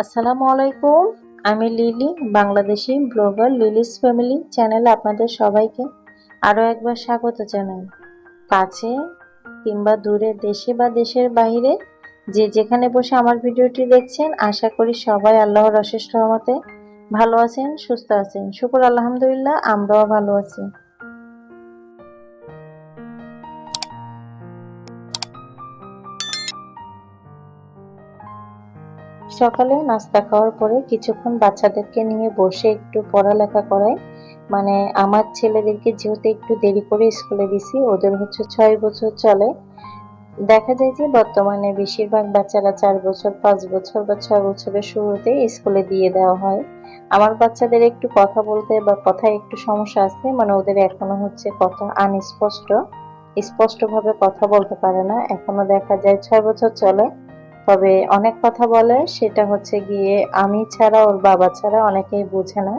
আসসালামু আলাইকুম, আমি lily, Bangladeshi blogger Lily's family চ্যানেলে আপনাদের সবাইকে আরও একবার স্বাগত জানাই। কাছে কিংবা দূরে দেশে বা দেশের বাইরে যে যেখানে বসে আমার ভিডিওটি দেখছেন, আশা করি সবাই আল্লাহর অশেষ রহমতে ভালো আছেন, সুস্থ আছেন। শুকুর আলহামদুলিল্লাহ, আমরাও ভালো আছি। সকালে নাস্তা খাওয়ার পরে কিছুক্ষণ বাচ্চাদেরকে নিয়ে বসে একটু পড়ালেখা করাই। মানে আমার ছেলেদেরকে যেহেতু একটু দেরি করে স্কুলে দিছি, ওদের হচ্ছে ছয় বছর চলে। দেখা যায় যে বর্তমানে বেশিরভাগ বাচ্চারা চার বছর, পাঁচ বছর বা ছয় বছরের শুরুতে স্কুলে দিয়ে দেওয়া হয়। আমার বাচ্চাদের একটু কথা বলতে বা কথায় একটু সমস্যা আছে মানে ওদের এখনও হচ্ছে কথা আনস্পষ্ট। স্পষ্টভাবে কথা বলতে পারে না। এখনও দেখা যায় ছয় বছর চলে। তবে অনেক কথা বলে, সেটা হচ্ছে গিয়ে আমি ছাড়া, ওর বাবা ছাড়া অনেকেই বোঝে না।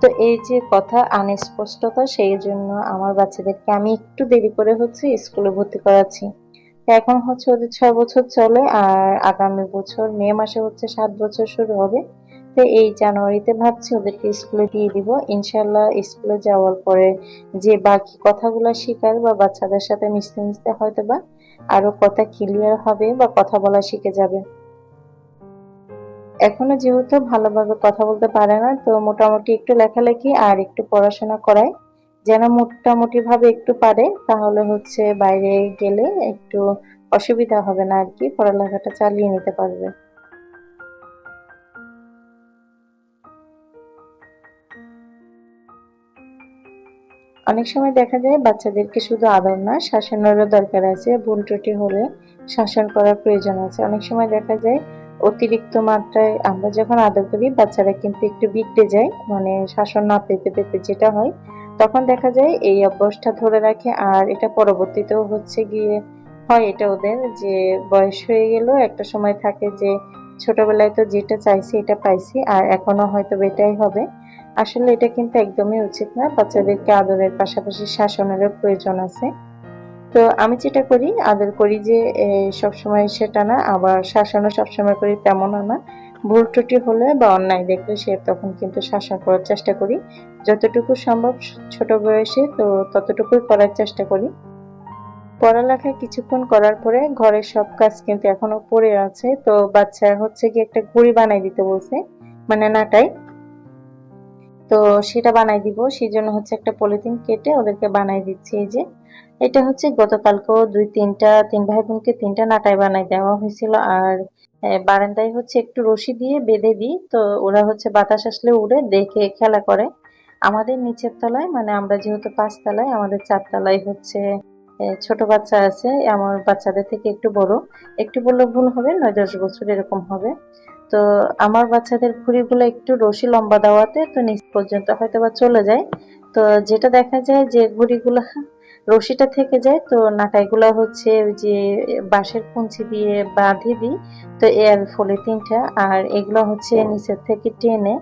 তো এই যে কথা আনস্পষ্টতা সেই জন্য আমার বাচ্চাদেরকে আমি একটু দেরি করে হচ্ছে স্কুলে ভর্তি করাচ্ছি। এখন হচ্ছে ওদের ছয় বছর চলে, আর আগামী বছর মে মাসে হচ্ছে সাত বছর শুরু হবে। তো এই জানুয়ারিতে ভাবছি ওদেরকে স্কুলে দিয়ে দিব। ইনশাল্লাহ স্কুলে যাওয়ার পরে যে বাকি কথাগুলো শেখার বা বাচ্চাদের সাথে মিশতে মিশতে হয়তো বা আরও কথা ক্লিয়ার হবে বা কথা বলা শিখে যাবে। এখনও যেহেতু ভালোভাবে কথা বলতে পারে না, তো মোটামুটি একটু লেখালেখি আর একটু পড়াশোনা করায় যেন মোটামুটি ভাবে একটু পারে, তাহলে হচ্ছে বাইরে গেলে একটু অসুবিধা হবে না আর কি, পড়ালেখাটা চালিয়ে নিতে পারবে। অনেক সময় দেখা যায় বাচ্চাদেরকে শুধু আদর না, শাসনেরও দরকার আছে, ভুল ত্রুটি হলে শাসন করার প্রয়োজন আছে। অনেক সময় দেখা যায় অতিরিক্ত মাত্রায় আমরা যখন আদর করি, বাচ্চারা কিন্তু একটু বিগড়ে যায় মানে শাসন না পেতে পেতে যেটা হয়, তখন দেখা যায় এই অভ্যাসটা ধরে রাখে। আর এটা পরবর্তীতেও হচ্ছে গিয়ে হয় এটা ওদের, যে বয়স হয়ে গেল একটা সময় থাকে যে ছোটবেলায় তো যেটা চাইছি এটা পাইছি, আর এখনও হয়তো এটাই হবে। আসলে এটা কিন্তু একদমই উচিত না। বাচ্চাদেরকে আদরের পাশাপাশি শাসনেরও প্রয়োজন আছে। তো আমি যেটা করি, আদর করি যে সবসময় সেটা না, আবার শাসনও সবসময় করি তেমনও না। ভুল ত্রুটি হলে বা অন্যায় দেখলে সে তখন কিন্তু শাসন করার চেষ্টা করি। যতটুকু সম্ভব ছোট বয়সে তো ততটুকুই করার চেষ্টা করি। পড়ালেখা কিছুক্ষণ করার পরে ঘরের সব কাজ কিন্তু এখনও পড়ে আছে। তো বাচ্চা হচ্ছে কি একটা ঘুড়ি বানাই দিতে বলছে। মানে নাটাই তো সেটা বানাই দিব। সেই জন্য হচ্ছে একটা পলিথিন কেটে ওদেরকে বানাই দিচ্ছি এই যে। এটা হচ্ছে গতকালকেও দুই তিনটা, তিন ভাই বোনকে তিনটা নাটাই বানাই দেওয়া হয়েছিল। আর বারান্দায় হচ্ছে একটু রশি দিয়ে বেঁধে দিই। তো ওরা হচ্ছে বাতাস আসলে উড়ে দেখে খেলা করে। আমাদের নিচের তলায় মানে আমরা যেহেতু পাঁচতলায়, আমাদের চারতলায় হচ্ছে ছোট বাচ্চা আছে। আমার বাচ্চাদের থেকে একটু বড়। একটু বললে ভুল হবে, নয় দশ বছর এরকম হবে। তো আমার বাচ্চাদের ঘুড়িগুলো একটু রশি লম্বা দেওয়াতে তো নিচ পর্যন্ত হয়তো বা চলে যায়। তো যেটা দেখা যায় যে ঘুড়িগুলো রশিটা থেকে যায়, তো নাটাইগুলো হচ্ছে যে বাঁশের কুঞ্চি দিয়ে বাঁধে দিই, তো এর ফলে তিনটা। আর এগুলো হচ্ছে নিচের থেকে টেনে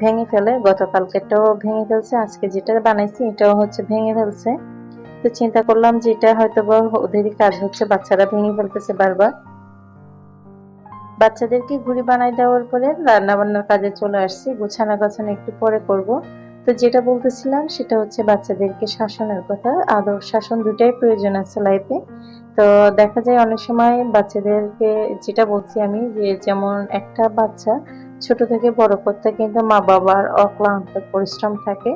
ভেঙে ফেলে। গতকালকেটাও ভেঙে ফেলছে, আজকে যেটা বানাইছি এটাও হচ্ছে ভেঙে ফেলছে। তো চিন্তা করলাম যে এটা হয়তো বা ওদেরই কাজ হচ্ছে, বাচ্চারা ভেঙে ফেলতেছে বারবার। বাচ্চাদেরকে ঘুড়ি বানাই দেওয়ার পরে রান্না বান্নার কাজে চলে আসছি, গোছানো গাছানো একটু পরে করব। তো যেটা বলতেছিলাম সেটা হচ্ছে বাচ্চাদেরকে শাসনের কথা, আদর শাসন দুটাই প্রয়োজন আছে লাইফে তো দেখা যায় অনেক সময় বাচ্চাদেরকে যেটা বলছি আমি যে যেমন একটা বাচ্চা ছোট থেকে বড় করতে কিন্তু মা বাবার অক্লান্ত পরিশ্রম থাকে।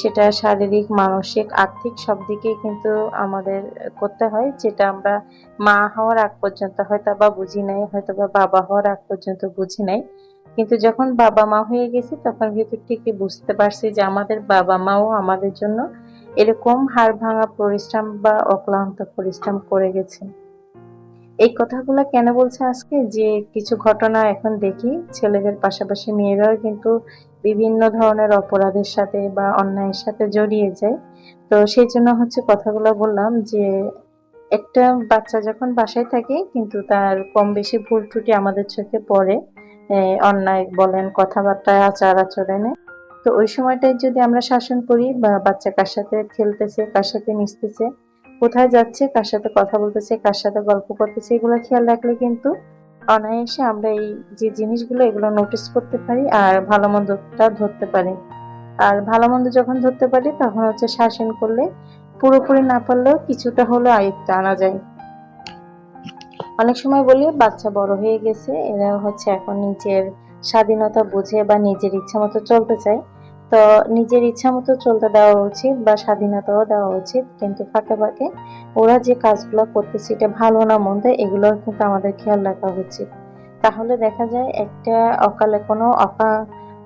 সেটা শারীরিক, মানসিক, আর্থিক সব দিকেই কিন্তু আমাদের করতে হয়। যেটা আমরা মা হওয়ার আগ পর্যন্ত হয়তো বা বুঝি নাই, হয়তো বা বাবা হওয়ার আগ পর্যন্ত বুঝি নাই। কিন্তু যখন বাবা মা হয়ে গেছি, তখন কিন্তু ঠিকই বুঝতে পারছি যে আমাদের বাবা মাও আমাদের জন্য এরকম হাড় ভাঙা পরিশ্রম বা অক্লান্ত পরিশ্রম করে গেছে। এই কথাগুলো কেন বলছে আজকে? যে কিছু ঘটনা এখন দেখি, ছেলেদের পাশাপাশি মেয়েরাও কিন্তু বিভিন্ন ধরনের অপরাধের সাথে বা অন্যায়ের সাথে জড়িয়ে যায়। তো সেই জন্য হচ্ছে কথাগুলো বললাম যে, একটা বাচ্চা যখন বাসায় থাকে কিন্তু তার কম বেশি ভুল ত্রুটি আমাদের চোখে পড়ে অন্যায় বলেন, কথাবার্তা, আচার আচরণে। তো ওই সময়টাই যদি আমরা শাসন করি বা বাচ্চা কার সাথে খেলতেছে, কার সাথে মিশতেছে কোথায় যাচ্ছে, কার সাথে কথা বলতেছে, কার সাথে গল্প করতেছে, এগুলো খেয়াল রাখলে কিন্তু অনায়াসে আমরা এই যে জিনিসগুলো, এগুলো নোটিস করতে পারি আর ভালো মন্দটা ধরতে পারি। আর ভালো মন্দ যখন ধরতে পারি, তখন হচ্ছে শাসন করলে, পুরোপুরি না পারলেও কিছুটা হলেও আয়ত্তে আনা যায়। অনেক সময় বলি, বাচ্চা বড় হয়ে গেছে, এরা হচ্ছে এখন নিজের স্বাধীনতা বুঝে বা নিজের ইচ্ছা মতো চলতে চায়। তো নিজের ইচ্ছা মতো চলতে দেওয়া উচিত বা স্বাধীনতাও দেওয়া উচিত, কিন্তু ফাঁকে ফাঁকে ওরা যে কাজগুলো করতেছে এটা ভালো না মন্দ এগুলো কিন্তু আমাদের খেয়াল রাখা উচিত। তাহলে দেখা যায় একটা অকালে কোনো অকা,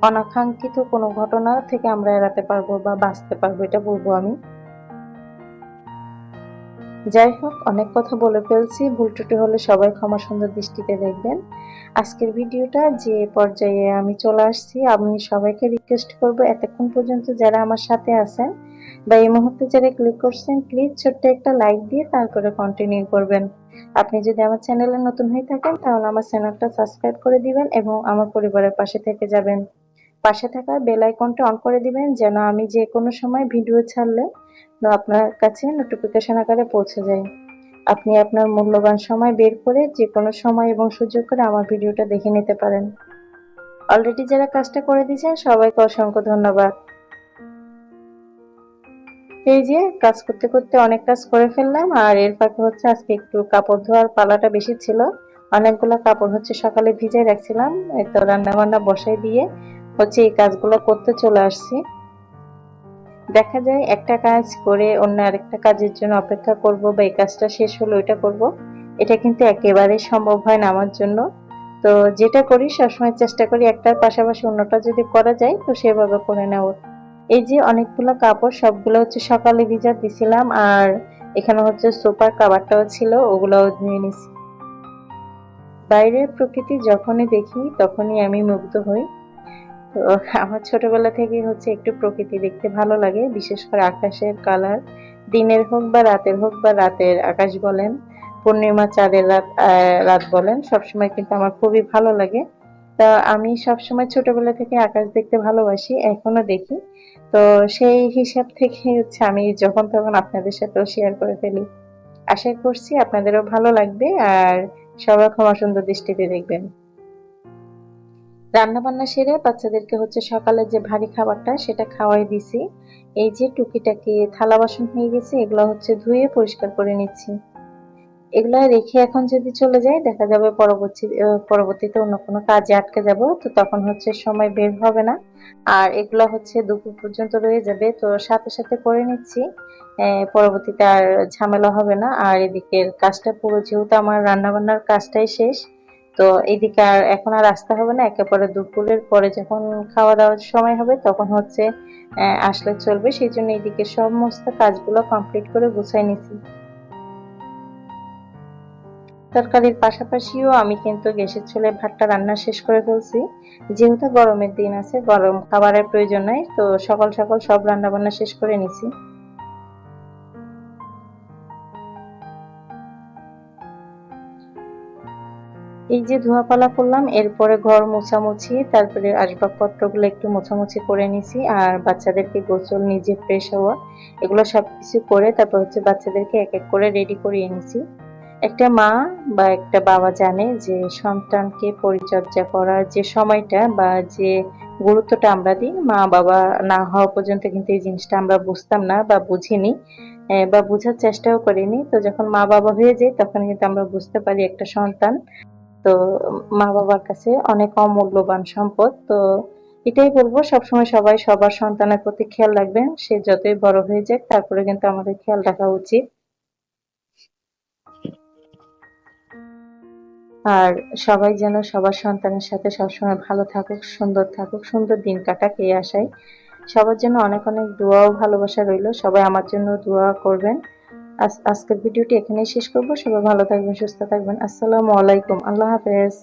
অনাকাঙ্ক্ষিত কোনো ঘটনা থেকে আমরা এড়াতে পারব বা বাঁচতে পারব, এটা বলব আমি। যাই হোক, অনেক কথা বলে ফেলছি। ভুল ত্রুটি হলে সবাই ক্ষমা সুন্দর দৃষ্টিতে দেখবেন। আজকের ভিডিওটা যে পর্যায়ে আমি চলে আসছি, আমি সবাইকে রিকোয়েস্ট করব এতক্ষণ পর্যন্ত যারা আমার সাথে আছেন বা এই মুহূর্তে যারা ক্লিক করছেন প্লিজ ছোট্ট একটা লাইক দিয়ে তারপরে কন্টিনিউ করবেন। আপনি যদি আমার চ্যানেলে নতুন হয়ে থাকেন, তাহলে আমার চ্যানেলটা সাবস্ক্রাইব করে দিবেন এবং আমার পরিবারের পাশে থেকে যাবেন। পাশে থাকা বেল আইকনটা অন করে দিবেন, যেন আমি যে কোনো সময় ভিডিও ছাড়লে আপনার কাছে নোটিফিকেশন আকারে পৌঁছে যায়। আপনি আপনার মূল্যবান সময় বের করে যে কোনো সময় এবং সুযোগ করে আমার ভিডিওটা দেখে নিতে পারেন। অলরেডি যারা কাজটা করে দিয়েছেন, সবাইকে অসংখ্য ধন্যবাদ। এই যে, কাজ করতে করতে অনেক কাজ করে ফেললাম, আর এর ফাঁকে হচ্ছে আজকে একটু কাপড় ধোয়ার পালাটা বেশি ছিল। অনেকগুলো কাপড় হচ্ছে সকালে ভিজাই রাখছিলাম তো রান্না বান্না বসাই দিয়ে হচ্ছে এই কাজগুলো করতে চলে আসছি। দেখা যায় একটা কাজ করে অন্য আরেকটা কাজের জন্য অপেক্ষা করব বা এই কাজটা শেষ হলো ওইটা করব। এটা কিন্তু একেবারে সম্ভব হয় না আমার জন্য। তো যেটা করি, সবসময় চেষ্টা করি একটার পাশাপাশি অন্যটা যদি করা যায়, তো সেভাবে করে নেওয়ার এই যে অনেকগুলো কাপড়, সবগুলো হচ্ছে সকালে ভিজা দিছিলাম আর এখানে হচ্ছে সোপার কাবারটাও ছিল, ওগুলোও নিয়ে নিছি। বাইরের প্রকৃতি যখনই দেখি, তখনই আমি মুগ্ধ হই। তো আমার ছোটবেলা থেকে হচ্ছে একটু প্রকৃতি দেখতে ভালো লাগে, বিশেষ করে আকাশের কালার দিনের হোক বা রাতের হোক বা রাতের আকাশ বলেন, পূর্ণিমা, চাঁদের রাত রাত বলেন, সবসময় কিন্তু আমার খুবই ভালো লাগে। তা আমি সবসময় ছোটবেলা থেকে আকাশ দেখতে ভালোবাসি, এখনও দেখি। তো সেই হিসাব থেকে হচ্ছে আমি যখন তখন আপনাদের সাথেও শেয়ার করে ফেলি। আশা করছি আপনাদেরও ভালো লাগবে, আর সবাই ক্ষমা সুন্দর দৃষ্টিতে দেখবেন। রান্না বান্না সেরে বাচ্চাদেরকে হচ্ছে সকালে যে ভারী খাবারটা সেটা খাওয়াই দিছি। এই যে টুকিটাকি থালা বাসন হয়ে গেছে, এগুলো হচ্ছে ধুয়ে পরিষ্কার করে নিচ্ছি। এগুলা রেখে এখন যদি চলে যাই, দেখা যাবে পরবর্তী পরবর্তীতে অন্য কোনো কাজে আটকে যাব, তো তখন হচ্ছে সময় বের হবে না। আর এগুলো হচ্ছে দুপুর পর্যন্ত রয়ে যাবে, তো সাথে সাথে করে নিচ্ছি। পরবর্তীতে আর ঝামেলা হবে না। আর এদিকের কাজটা পুরো যেহেতু আমার রান্নাবান্নার কাজটাই শেষ তো এদিকে আর এখন আর আসতে হবে না একেবারে দুপুরের পরে যখন খাওয়া দাওয়ার সময় হবে তখন হচ্ছে আসলে চলবে। সেই জন্য এদিকে সমস্ত কাজগুলো কমপ্লিট করে গুছাই নিছি। তরকারির পাশাপাশিও আমি কিন্তু গ্যাসের চুলে ভাতটা রান্না শেষ করে ফেলছি। যেহেতু গরমের দিন আছে, গরম খাবারের প্রয়োজন নাই, তো সকাল সকাল সব রান্না বান্না শেষ করে নিছি। এই যে ধোয়াপালা করলাম, এরপরে ঘর মোছামুছি, তারপরে আসবাবপত্রগুলো একটু মোছামুছি করে নিছি, আর বাচ্চাদেরকে গোসল, নিজে ফ্রেশ হওয়া, এগুলো সবকিছু করে তারপর হচ্ছে বাচ্চাদেরকে এক এক করে রেডি করিয়ে নিছি। একটা মা বা একটা বাবা জানে যে সন্তানকে পরিচর্যা করার যে সময়টা বা যে গুরুত্বটা আমরা দিই, মা বাবা না হওয়া পর্যন্ত কিন্তু এই জিনিসটা আমরা বুঝতাম না বা বুঝিনি বা বোঝার চেষ্টাও করিনি। তো যখন মা বাবা হয়ে যায়, তখন কিন্তু আমরা বুঝতে পারি একটা সন্তান তো মা বাবার কাছে অনেক অমূল্যবান সম্পদ। তো এটাই বলব, সবসময় সবাই সবার সন্তানের প্রতি খেয়াল রাখবেন। সে যতই বড় হয়ে যাক, তারপরে কিন্তু আমাদের খেয়াল রাখা উচিত। আর সবাই যেন সবার সন্তানের সাথে সবসময় ভালো থাকুক, সুন্দর থাকুক, সুন্দর দিন কাটাক এই আশায়। সবার জন্য অনেক অনেক দোয়াও ভালোবাসা রইল। সবাই আমার জন্য দোয়া করবেন। আজকের ভিডিওটি এখানেই শেষ করব। সবাই ভালো থাকবেন সুস্থ থাকবেন। আসসালামু আলাইকুম। আল্লাহ হাফেজ।